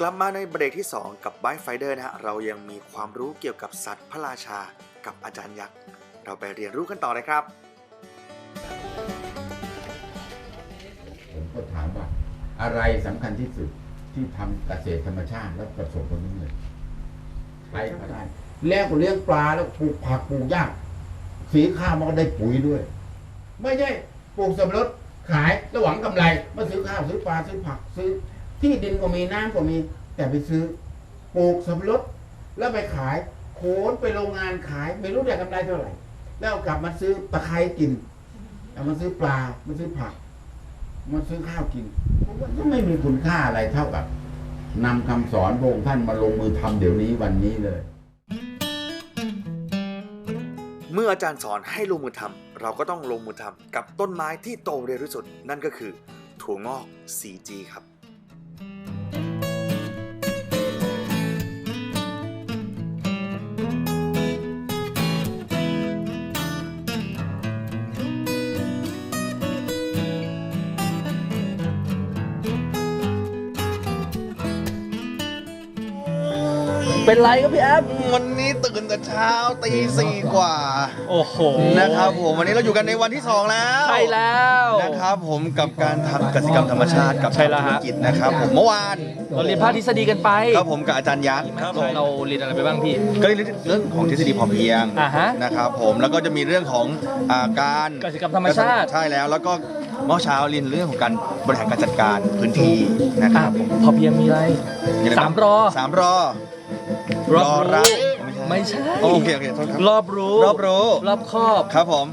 กลับมาในเบรกที่ 2 กับ b i ไฟเดอร์นะฮะเรายังมีความรู้เกี่ยวกับสัตว์พระราชากับอาจารย์ยักษ์ เราไปเรียนรู้กันต่อเลยครับ ผมก็ถามว่าอะไรสำคัญที่สุดที่ทำเกษตรธรรมชาติแล้วประสบผลสำเร็จใช้ก็ได้ แล้วก็เลี้ยงปลาแล้วปลูกผักปลูกหญ้าสีข้าวมันก็ได้ปุ๋ยด้วย ไม่ใช่ปลูกสับปะรดขายแล้วหวังกำไรมาซื้อข้าวซื้อปลาซื้อผักซื้อ ที่ดินก็มีน้ำก็มี แต่ไปซื้อปลูกสับปะรดแล้วไปขายโขนไปโรงงานขาย ไม่รู้ได้กำไรเท่าไหร่ แล้วกลับมาซื้อตะไคร้กินเอามาซื้อปลามาซื้อผักมาซื้อข้าวกินผมว่าก็ไม่มีคุณค่าอะไรเท่ากับนำคำสอนพระองค์ท่านมาลงมือทำเดี๋ยวนี้วันนี้เลย เมื่ออาจารย์สอนให้ลงมือทำเราก็ต้องลงมือทำกับต้นไม้ที่โตเร็วที่สุด นั่นก็คือถั่วงอก 4G ครับ เป็นไรครับพี่แอฟวันนี้ตื่นแต่เช้าตีสี่กว่า โอ้โหนะครับผมวันนี้เราอยู่กันในวันที่ 2 แล้วใช่แล้วนะครับผมกับการทำกสิกรรมธรรมชาติกับใช่แล้วธุฮะรกิจนะครับผมเมื่อวานเราเรียนภาคทฤษฎีกันไปครับผมกับอาจารย์ยักษ์เราเรียนอะไรไปบ้างพี่ก็เรื่องเรื่องของทฤษฎีพอเพียงอ่าฮะนะครับผมแล้วก็จะมีเรื่องของอ่าการกสิกรรมธรรมชาติใช่แล้วแล้วก็เมื่อเช้าเรียนเรื่องของการบริหารการจัดการพื้นที่นะคอะรับผมพอเพียงมีอะไรมีอะไรบ้งสามรอสามรอ รอบรอรักไม่ใช่ โอเคโอเคโทษครับ รอบรู้ รอบรู้ รอบครอบ ครับผม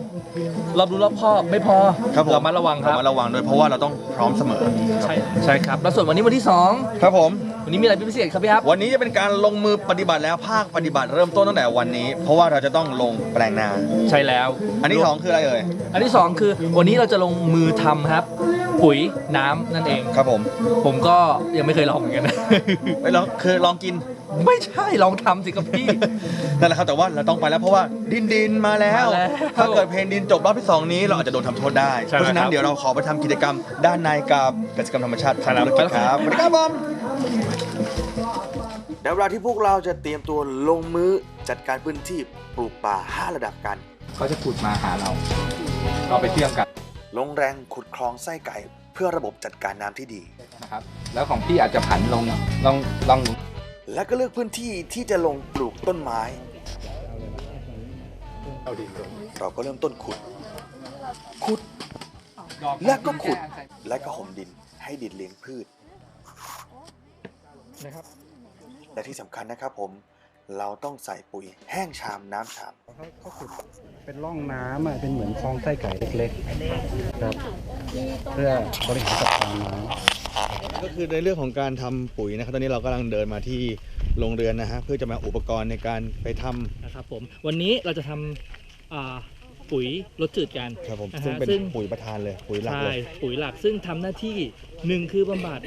รอบรู้รอบครอบไม่พอครับผมเรามาระวังครับเามาระวังด้วยเพราะว่าเราต้องพร้อมเสมอ ใช่ใช่ครับ แล้วส่วนวันนี้วันที่สองครับผม วันนี้มีอะไรพิเศษครับพี่แอฟวันนี้จะเป็นการลงมือปฏิบัติแล้วภาคปฏิบัติเริ่มต้นตั้งแต่วันนี้ เพราะว่าเราจะต้องลงแปลงนา ใช่แล้ว อันที่สองคืออะไรเอ่ย อันที่สองคือวันนี้เราจะลงมือทำครับ ปุ๋ยน้ำนั่นเอง ครับผมผมก็ยังไม่เคยลองเหมือนกันนะ ไปลองคือลองกิน ไม่ใช่ลองทำสิครับพี่ นั่นแหละครับแต่ว่าเราต้องไปแล้วเพราะว่าดินดินมาแล้ว มาแล้วถ้าเกิดเพลงดินจบรอบที่สองนี้เราอาจจะโดนทำโทษได้ ใช่เพราะฉะนั้ครันบเดี๋ยวเราขอไปทำกิจกรรมด้านในกับกิจกรรมธรรมชาติใช่แล้วธุรกิจครับสวัสดีครับผมในเวลาที่พวกเราจะเตรียมตัวลงมือจัดการพื้นที่ปลูกป่า 5 ระดับกัน เขาจะขุดมาหาเรา เราไปเชื่อมกัน ลงแรงขุดคลองไส้ไก่ เพื่อระบบจัดการน้ำที่ดี นะครับแล้วของพี่อาจจะผันลงลองลองและก็เลือกพื้นที่ที่จะลงปลูกต้นไม้ เราก็เริ่มต้นขุด ขุด และก็ขุด และก็ห่มดินให้ดินเลี้ยงพืช นะครับ และที่สำคัญนะครับผม เราต้องใส่ปุ๋ยแห้งชามน้ำชาม เขาเขาขุดเป็นร่องน้ำอะเป็นเหมือนคลองไส้ไก่เล็กๆครับเพื่อบริหารจัดการน้ก็คือในเรื่องของการทำปุ๋ยนะครับตอนนี้เรากำลังเดินมาที่โรงเรือนนะฮะเพื่อจะมาอุปกรณ์ในการไปทำนะครับผมวันนี้เราจะทำอ่าปุ๋ยลดจืดกัน ครับผมนะฮะซึ่งเป็นซึ่ง ปุ๋ยประธานเลยปุ๋ยหลักใช่เลย ปุ๋ยหลักซึ่งทำหน้าที่หนึ่งคือบำบัด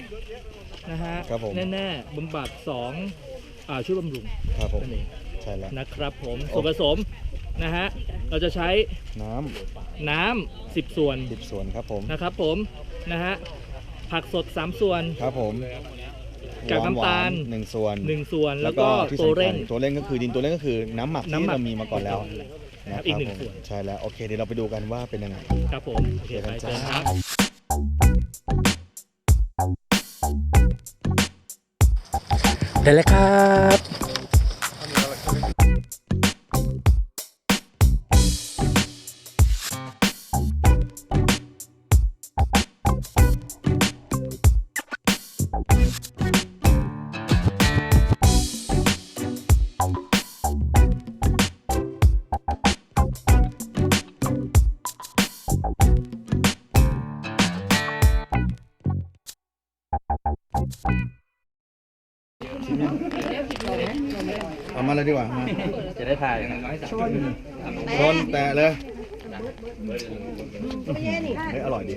นะฮะครับผม แน่ๆบำบัดสอง อ่าช่วยบำรุงครับผมนั่นเองใช่แล้ว นะครับผมส่วนผสมนะฮะเราจะใช้น้ำน้ำสิบส่วนดิบส่วนครับผม นะครับผมนะฮะผักสด 3 ส่วน ครับผมกากน้ำตาล หวนๆหนึ่งส่วน 1 ส่วนแล้วก็ที่ตัวสำคัญเร่ง ตัวเร่งก็คือดินตัวเร่งก็คือน้ำหมักน้ำที่หมักเรามีมาก่อนแล้วครับนะอีกหนึ่งผมส่วน ใช่แล้ว โอเคเดี๋ยวเราไปดูกันว่าเป็นยังไง ครับผม โอเคไปเจอกันเจอจ้าครับ ได้แล้วครับ เอามาเลยดีกว่ามาจะได้ถ่ายชนแตะเลยเฮ้ยอร่อยดี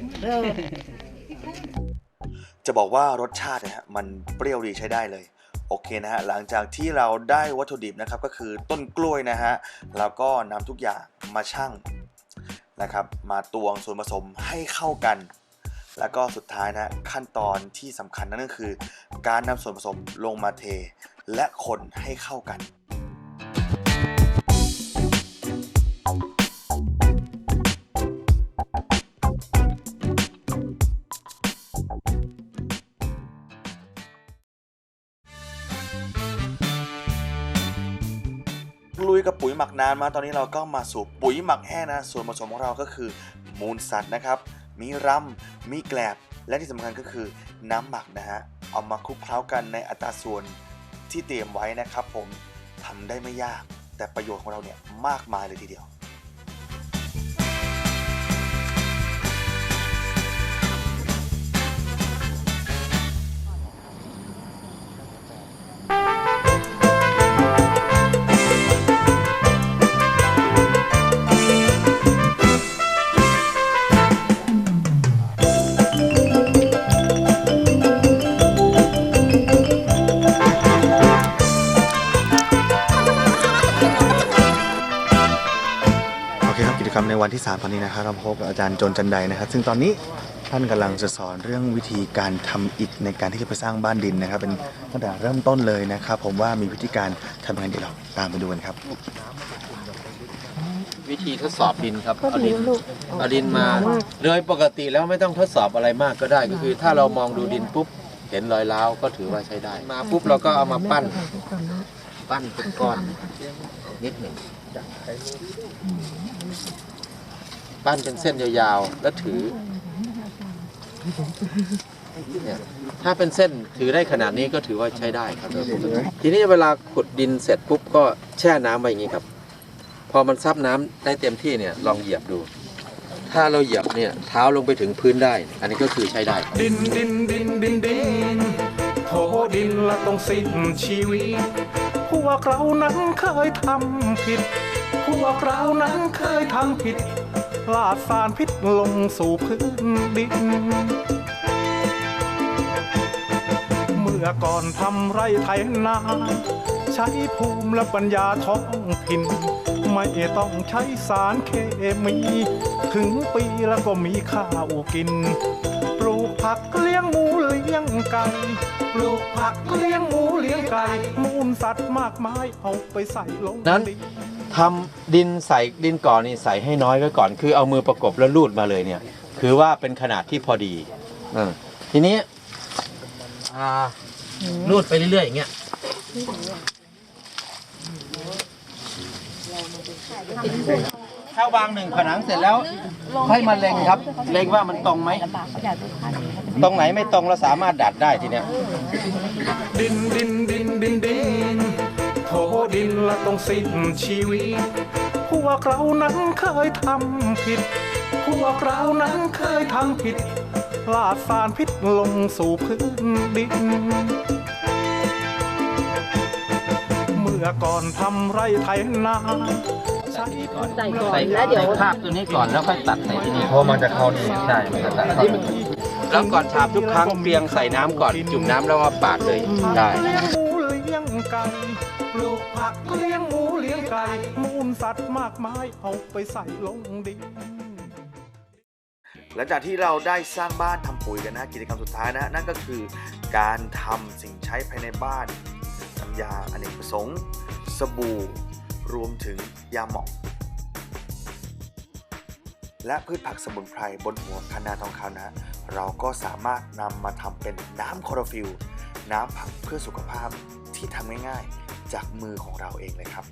จะบอกว่ารสชาติเนี่ยฮะมันเปรี้ยวดีใช้ได้เลยโอเคนะฮะหลังจากที่เราได้วัตถุดิบนะครับก็คือต้นกล้วยนะฮะแล้วก็นำทุกอย่างมาชั่งนะครับ มาตวงส่วนผสมให้เข้ากัน แล้วก็สุดท้ายนะขั้นตอนที่สำคัญนั่นก็คือ การนำส่วนผสมลงมาเท และคนให้เข้ากันลุยกับปุ๋ยหมักนานมาตอนนี้เราก็มาสู่ปุ๋ยหมักแห้งนะ ส่วนผสมของเราก็คือมูลสัตว์นะครับ มีรำมีแกลบ และที่สำคัญก็คือน้ำหมักนะฮะ เอามาคลุกเคล้ากันในอัตราส่วนที่เตรียมไว้นะครับผมทำได้ไม่ยาก แต่ประโยชน์ของเราเนี่ยมากมายเลยทีเดียว รับกิจกรรมในวันที่3ตอนนี้นะครับเราพบกับอาจารย์โจนจันไดนะครับ ซึ่งตอนนี้ท่านกำลังจะสอนเรื่องวิธีการทำอิฐในการที่จะไปสร้างบ้านดินนะครับ เป็นตั้งแต่เริ่มต้นเลยนะครับ ผมว่ามีวิธีการทำยังไงเดี๋ยวเราตามไปดูกันครับ วิธีทดสอบดินครับเอาดินเอาดินมาโดยปกติแล้วไม่ต้องทดสอบอะไรมากก็ได้ก็คือ ถ้าเรามองดูดินปุ๊บเห็นรอยร้าวก็ถือว่าใช้ได้ มาปุ๊บเราก็เอามาปั้น ปั้นเป็นก้อนนิดหนึ่ง ปั้นเป็นเส้นยาวๆ แล้วถือเนี่ยถ้าเป็นเส้นถือได้ขนาดนี้ก็ถือว่าใช้ได้ครับโดยปกติทีนี้เวลาขุดดินเสร็จปุ๊บก็แช่น้ำไว้อย่างนี้ครับ พอมันซับน้ำได้เต็มที่เนี่ยลองเหยียบดู ถ้าเราเหยียบเนี่ยเท้าลงไปถึงพื้นได้ อันนี้ก็คือใช้ได้ ดินดินดินดินดินโถดินละต้องสิ้นชีวิต พวกเรานั้นเคยทำผิด พวกเรานั้นเคยทำผิด ลาดสารพิษลงสู่พื้นดิน เมื่อก่อนทำไรไถนา ใช้ภูมิและปัญญาท้องถิ่น ไม่ต้องใช้สารเคมี ถึงปีแล้วก็มีข้าวกิน ปลูกผักเลี้ยงหมูเลี้ยงไก่ปลูกผักเลี้ยงหมูเลี้ยงไก่มูลสัตว์มากมายเอาไปใส่ลงนั้นดิน ทำดินใส่ดินก่อนนี่ใส่ให้น้อยไว้ก่อน คือเอามือประกบแล้วลูดมาเลยเนี่ย คือว่าเป็นขนาดที่พอดีเออทีนี้อ่าลูดไปเรื่อยๆอย่างเงี้ยถ้าวางหนึ่งผนังเสร็จแล้วค่อยมาเล็งครับ เล็งว่ามันตรงไหมตรงไหนไม่ตรงเราสามารถดัดได้ทีเนี้ยดินดินดินดินดิน โถดินละต้องสิ้นชีวิต พวกเรานั้นเคยทำผิด พวกเรานั้นเคยทำผิด ลาดสารพิษลงสู่พื้นดิน เมื่อก่อนทำไรไถนาใช้ใส่ก่อนใส่แล้วเดี๋ยวใส่ภาพตัวนี้ก่อนแล้วค่อยตัดใส่ที่นี่เพราะมันจะเข้านี่ใช่มันจะตัดเข้าแล้วก่อนฉาบทุกครั้งเพียงใส่น้ำก่อนจุ่มน้ำแล้วมาปาดเลยได้เลี้ยงหมูเลี้ยงไก่ปลูกผักเลี้ยงหมูเลี้ยงไก่มูลสัตว์มากมายเอาไปใส่ลงดินหลังจากที่เราได้สร้างบ้านทำปุ๋ยกันนะกิจกรรมสุดท้ายนะนั่นก็คือการทำสิ่งใช้ภายในบ้านน้ำยาอเนกประสงค์สบู่ รวมถึงยาหมองและพืชผักสมุนไพรบนหัวคะนาทองคำนะ เราก็สามารถนำมาทำเป็นน้ำคลอโรฟิลน้ำผักเพื่อสุขภาพที่ทำง่ายๆ จากมือของเราเองเลยครับ